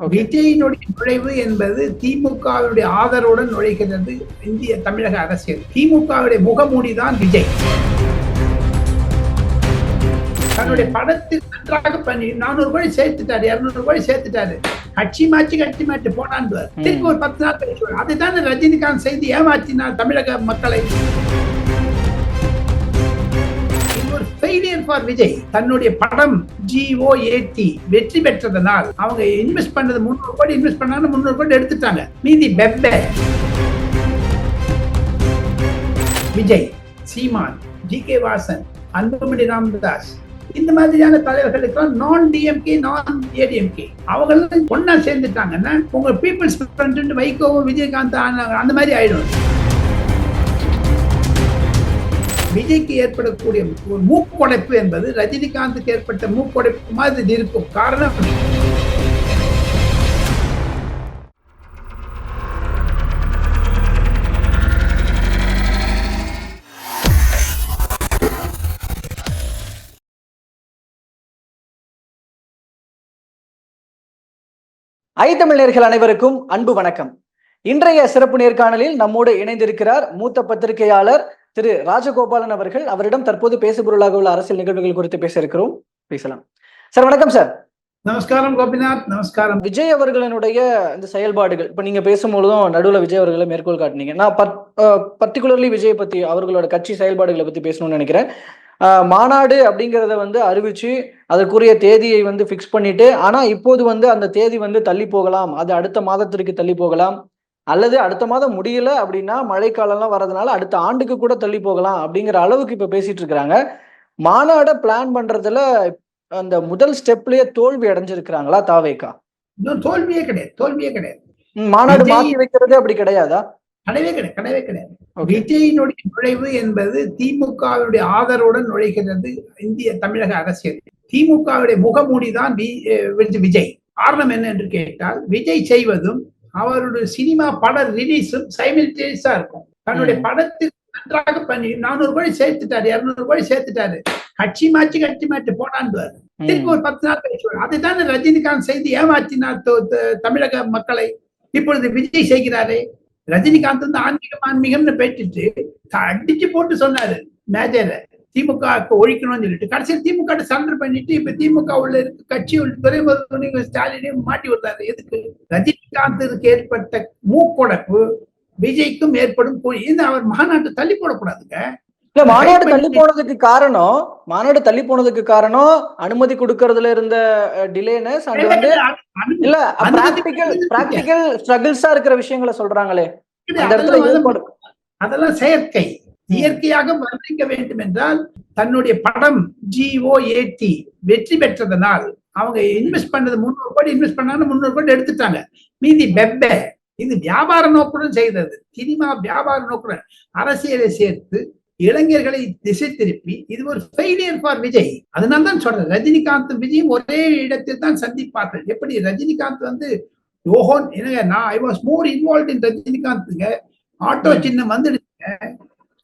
விஜயினுடைய நுழைவு என்பது திமுகவுடைய ஆதரவுடன் நுழைகிறது இந்திய தமிழக அரசியல். திமுகவுடைய முகமூடி தான் விஜய். தன்னுடைய படத்தில் நன்றாக பண்ணி நானூறு கோடி சேர்த்துட்டாரு இருநூறு கோடி சேர்த்துட்டாரு. கட்சி மாற்றி கட்சி மாற்றி போனான்னு திருப்பி ஒரு பத்து நாள் கழிச்சு. அதுதான் ரஜினிகாந்த் செய்து ஏமாற்றினார் தமிழக மக்களை. ஃபார் விஜய். தன்னுடைய படம் ஜிஓ ஏடி வெற்றி பெற்றதனால் அவங்க இன்வெஸ்ட் பண்ணது முந்நூறு கோடி இன்வெஸ்ட் பண்ணாங்க முந்நூறு கோடி எடுத்துட்டாங்க. மீதி பெப்பே. விஜய் சீமான் ஜி கே வாசன் அன்புமணி ராமதாஸ் இந்த மாதிரியான தலைவர்களுக்கு நான் டிஎம்கே நான் ஏடிஎம்கே அவங்க ஒன்னா சேர்ந்துட்டாங்கன்னா உங்க பீப்புள்ஸ் வைகோவும் விஜயகாந்த் அந்த மாதிரி ஆயிடும். விஜய்க்கு ஏற்படக்கூடிய ஒரு மூக்குடைப்பு என்பது ரஜினிகாந்துக்கு ஏற்பட்ட மூக்குடைப்பு மாதிரி இருக்கும் காரணம்? ஐ தமிழர்கள் அனைவருக்கும் அன்பு வணக்கம். இன்றைய சிறப்பு நேர்காணலில் நம்மோடு இணைந்திருக்கிறார் மூத்த பத்திரிகையாளர் திரு ராஜகோபாலன் அவர்கள் அவரிடம் தற்போது பேசுபொருளாக உள்ள அரசியல் நிகழ்வுகள் குறித்து பேச இருக்கிறோம். பேசலாம். சார் வணக்கம் சார். நமஸ்காரம் கோபிநாத். நமஸ்காரம். விஜய் அவர்களினுடைய இந்த செயல்பாடுகள் இப்ப நீங்க பேசும்பொழுதும் நடுவுல விஜய் அவர்களை மேற்கோள் காட்டினீங்க. நான் பர்டிகுலர்லி விஜய் பத்தி அவர்களோட கட்சி செயல்பாடுகளை பத்தி பேசணும்னு நினைக்கிறேன். மாநாடு அப்படிங்கிறத வந்து அறிவிச்சு அதற்குரிய தேதியை வந்து ஃபிக்ஸ் பண்ணிட்டு ஆனா இப்போது வந்து அந்த தேதி வந்து தள்ளி போகலாம். அது அடுத்த மாதத்திற்கு தள்ளி போகலாம். அல்லது அடுத்த மாதம் முடியல அப்படின்னா மழைக்காலம்லாம் வர்றதுனால அடுத்த ஆண்டுக்கு கூட தள்ளி போகலாம் அப்படிங்கிற அளவுக்கு இப்ப பேசிட்டு இருக்கிறாங்க. மாநாட பிளான் பண்றதுல அந்த முதல் ஸ்டெப்லயே தோல்வி அடைஞ்சிருக்கிறாங்களா தாவேக்கா? தோல்வியே கிடையாது தோல்வியே கிடையாது. மாநாடு மாத்தி வைக்கிறது அப்படி கிடையாதா? கிடையவே கிடையாது கிடையவே கிடையாது. விஜயினுடைய நுழைவு என்பது திமுகவுடைய ஆதரவுடன் நுழைகிறது இந்திய தமிழக அரசியல். திமுகவுடைய முகமூடி தான் விஜய். காரணம் என்ன என்று கேட்டால் விஜய் செய்வதும் அவருடைய சினிமா பட ரிலீஸும் சைமில்டேனியஸா இருக்கும். தன்னுடைய ம். படத்தில் நன்றாக பண்ணி நானூறு கோடி சேர்த்துட்டாரு இருநூறு கோடி சேர்த்துட்டாரு. கட்சி மாற்றி கட்சி மாற்றி போனான்னு திருப்பி ஒரு பத்து நாள் கழிச்சு. அதுதான் ரஜினிகாந்த் செய்து ஏமாற்றினார் தமிழக மக்களை. இப்பொழுது விஜய் செய்கிறாரே. ரஜினிகாந்த் வந்து ஆன்மீகம் ஆன்மீகம்னு பேசிட்டு அடிச்சு போட்டு சொன்னாரு மேஜர. திமுக ஒழிக்கணும்னு சொல்லிட்டு கடைசியில் திமுக சரண்டர் பண்ணிட்டு இப்ப திமுக உள்ள இருக்க கட்சி உள்ள துறைமுக ஸ்டாலினையும் மாட்டி விடுறாரு. எதுக்கு? ரஜினிகாந்திற்கு ஏற்பட்ட மூக்கொடப்பு விஜய்க்கும் ஏற்படும் இது அவர் மாநாட்டு தள்ளி போடக்கூடாதுங்க. இல்ல மாநாடு தள்ளி போனதுக்கு காரணம் மாநாடு தள்ளி போனதுக்கு காரணம் அனுமதி கொடுக்கறதுல இருந்த டிலேனஸ் அங்க வந்து இல்ல பிராக்டிக்கல் பிராக்டிக்கல் ஸ்ட்ரகிள்ஸா இருக்கிற விஷயங்களை சொல்றாங்களே. அந்த இடத்துல அதெல்லாம் செயற்கை. இயற்கையாக வர்ணிக்க வேண்டும் என்றால் தன்னுடைய படம் ஜிஓ ஏடி வெற்றி பெற்றதனால் அவங்க இன்வெஸ்ட் பண்ணது முந்நூறு கோடி இன்வெஸ்ட் பண்ணாங்க முந்நூறு கோடி எடுத்துட்டாங்க. மீதி பெப்பே இது வியாபார நோக்குடன் செய்தது. சினிமா வியாபார நோக்குடன் அரசியலை சேர்த்து இளைஞர்களை திசை திருப்பி இது ஒரு ஃபெயிலியர் ஃபார் விஜய். அதனால தான் சொல்றேன் ரஜினிகாந்த் விஜயும் ஒரே இடத்தில் தான் சந்திப்பார்கள். எப்படி? ரஜினிகாந்த் வந்து ஓஹோன் என்னங்க நான் I was more involve in ரஜினிகாந்த்ங்க. Auto சின்னம் வந்துடுச்சுங்க.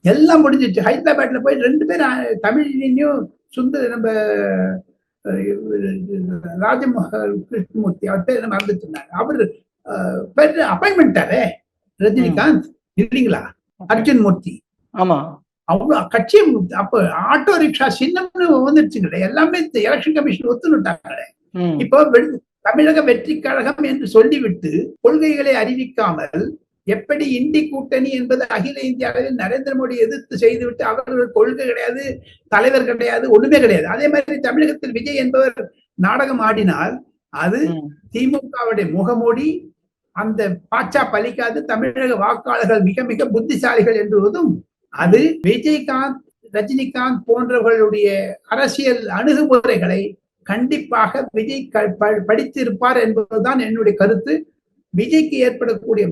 எல்லாம் முடிஞ்சிச்சு. ஹைதராபாத்ல போய் ரெண்டு பேரும் தமிழிலையும் சுந்தர நம்ம ராஜமோகன் கிருஷ்ணமூர்த்தி அவர் பேர் மறந்துட்டு இருந்தாங்க அவர் பேர் அப்பாயின்மெண்டாரே ரஜினிகாந்த். இல்லைங்களா? அர்ஜுன் மூர்த்தி. ஆமா. அவ்வளவு கட்சி அப்ப ஆட்டோ ரிக்ஷா சின்னம்னு வந்துருச்சுங்களே எல்லாமே எலெக்ஷன் கமிஷன் ஒத்துணுட்டாங்களே. ம், இப்போ தமிழக வெற்றி கழகம் என்று சொல்லிவிட்டு கொள்கைகளை அறிவிக்காமல் எப்படி இந்தி கூட்டணி என்பது அகில இந்திய அளவில் நரேந்திர மோடி எதிர்த்து செய்துவிட்டு அவர்கள் கொள்கை கிடையாது தலைவர் கிடையாது ஒண்ணுமே கிடையாது. அதே மாதிரி தமிழகத்தில் விஜய் என்பவர் நாடகம் ஆடினால் அது திமுகவுடைய முகமூடி அந்த பாச்சா பலிக்காது தமிழக வாக்காளர்கள் மிக மிக புத்திசாலிகள் என்பதும் அது விஜயகாந்த் ரஜினிகாந்த் போன்றவர்களுடைய அரசியல் அணுகுமுறைகளை கண்டிப்பாக விஜய் படித்திருப்பார் என்பதுதான் என்னுடைய கருத்து. விஜய்க்கு ஏற்படக்கூடிய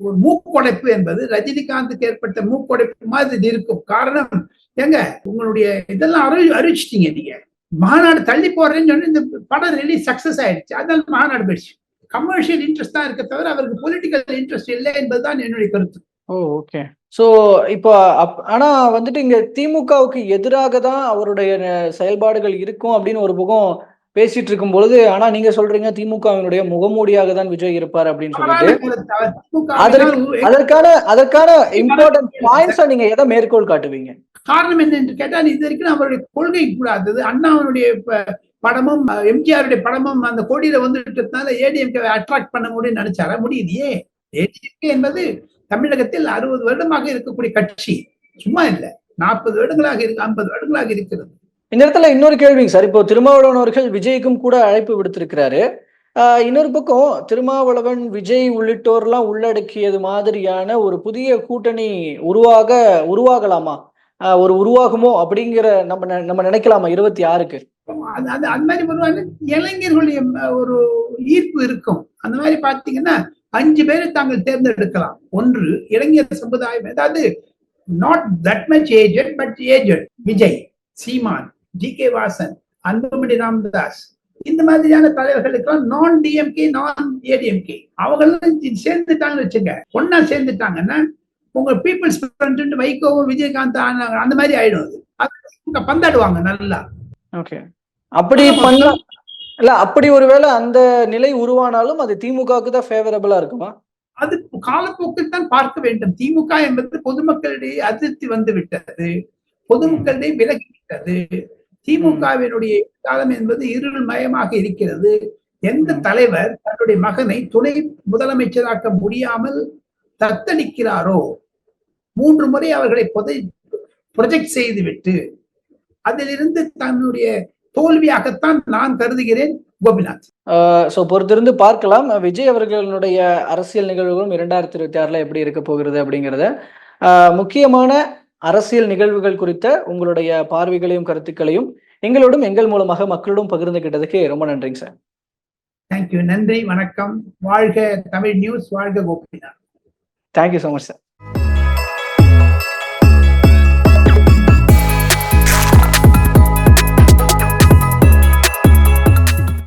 ஒரு மூக்கொடைப்பு என்பது ரஜினிகாந்துக்கு ஏற்பட்ட மூக்கொடைப்பு மாதிரி இருக்கும். காரணம் ஏங்க உங்களுடைய இதெல்லாம் அறி அறிவிச்சிட்டீங்க நீங்க. மாநாடு தள்ளி போடுறேன்னு சொன்னி இந்த படம் ரிலீஸ் சக்சஸ் ஆயிடுச்சு. அதனால மாநாடு போயிடுச்சு. கமர்ஷியல் இன்ட்ரெஸ்ட் தான் இருக்க தவிர அவருக்கு பொலிட்டிக்கல் இன்ட்ரெஸ்ட் இல்லை என்பதுதான் என்னுடைய கருத்து. ஓ ஓகே சோ இப்போ அப்- ஆனா வந்துட்டு இங்க திமுகவுக்கு எதிராக தான் அவருடைய செயல்பாடுகள் இருக்கும் அப்படின்னு ஒரு பக்கம் பேசிட்டு இருக்கும் பொழுது ஆனா நீங்க சொல்றீங்க திமுகவினுடைய முகமூடியாக தான் விஜய் இருப்பார் அப்படின்னு சொல்லிட்டு அதற்கு அதற்கான அதற்கான இம்பார்ட்டன்ட் பாயிண்ட்ஸை நீங்க எதை மேற்கோள் காட்டுவீங்க? காரணம் என்ன என்று கேட்டால் இது வரைக்கும் அவருடைய கொள்கை கூடாதது அண்ணாவனுடைய படமும் எம்ஜிஆருடைய படமும் அந்த கொடியில வந்துட்டதுனால ஏடிஎம்கே அட்ராக்ட் பண்ண முடியும்னு நினைச்சாரா? முடியலையே ஏடிஎம்கே என்பது தமிழகத்தில் அறுபது வருடமாக இருக்கக்கூடிய கட்சி. சும்மா இல்ல. நாற்பது வருடங்களாக இருக்கு ஐம்பது வருடங்களாக இருக்கிறது. இந்த இடத்துல இன்னொரு கேள்விங்க சார். இப்போ திருமாவளவன் அவர்கள் விஜய்க்கும் கூட அழைப்பு விடுத்திருக்கிறாரு. ஆஹ் இன்னொரு பக்கம் திருமாவளவன் விஜய் உள்ளிட்டோர்லாம் உள்ளடக்கியது மாதிரியான ஒரு புதிய கூட்டணி உருவாக உருவாகலாமா? ஆஹ் ஒரு உருவாகுமோ அப்படிங்கிற நம்ம நம்ம நினைக்கலாமா இருபத்தி ஆறுக்கு? அது அந்த மாதிரி பண்ணுவாங்க இளைஞர்களுடைய ஒரு ஈர்ப்பு இருக்கும். அந்த மாதிரி பாத்தீங்கன்னா அஞ்சு பேரை தாங்கள் தேர்ந்தெடுக்கலாம். ஒன்று இளைஞர் சமுதாயம் அதாவது not that much aged but aged Vijay Seeman. G K Vasan Anbumani Ramadoss இந்த மாதிரியான தலைவர்களுக்கெல்லாம் நான் டிஎம்கே நான் ஏடிஎம்கே அவங்கெல்லாம் சி- சேர்ந்துட்டாங்கன்னு வச்சுங்க. ஒன்னா சேர்ந்துட்டாங்கன்னா உங்க பீப்புள்ஸ் ஃப்ரண்ட் வைகோவும் விஜயகாந்த் அந்த மாதிரி ஆயிடும் அது. பந்தாடுவாங்க நல்லா. ஓகே அப்படி பண்ண இல்ல அப்படி ஒருவேளை அந்த நிலை உருவானாலும் அது திமுகவுக்கு தான் ஃபேவரபிளா இருக்குமா? அது காலப்போக்கில் தான் பார்க்க வேண்டும். திமுக என்பது பொதுமக்களிடையே அதிருப்தி வந்து விட்டது. பொதுமக்களிடையே விலகி விட்டது. திமுகவினுடைய காலம் என்பது இருள் மயமாக இருக்கிறது. எந்த. தலைவர் தன்னுடைய மகனை துணை முதலமைச்சராக்க முடியாமல் தத்தளிக்கிறாரோ? மூன்று முறை அவர்களை புதை ப்ரொஜெக்ட் செய்துவிட்டு அதிலிருந்து தன்னுடைய தோல்வியாகத்தான் நான் கருதுகிறேன் கோபிநாத். ஸோ பொறுத்திருந்து பார்க்கலாம். விஜய் அவர்களுடைய அரசியல் நிகழ்வுகளும் இரண்டாயிரத்தி இருபத்தி ஆறுல எப்படி இருக்க போகிறது அப்படிங்கிறத. முக்கியமான அரசியல் நிகழ்வுகள் குறித்த உங்களுடைய பார்வைகளையும் கருத்துக்களையும் எங்களோடும் எங்கள் மூலமாக மக்களோடும் பகிர்ந்துகிட்டதுக்கு ரொம்ப நன்றிங்க சார். தேங்க்யூ நன்றி வணக்கம். வாழ்க தமிழ் நியூஸ் வாழ்க Gopinath. Thank you so much sir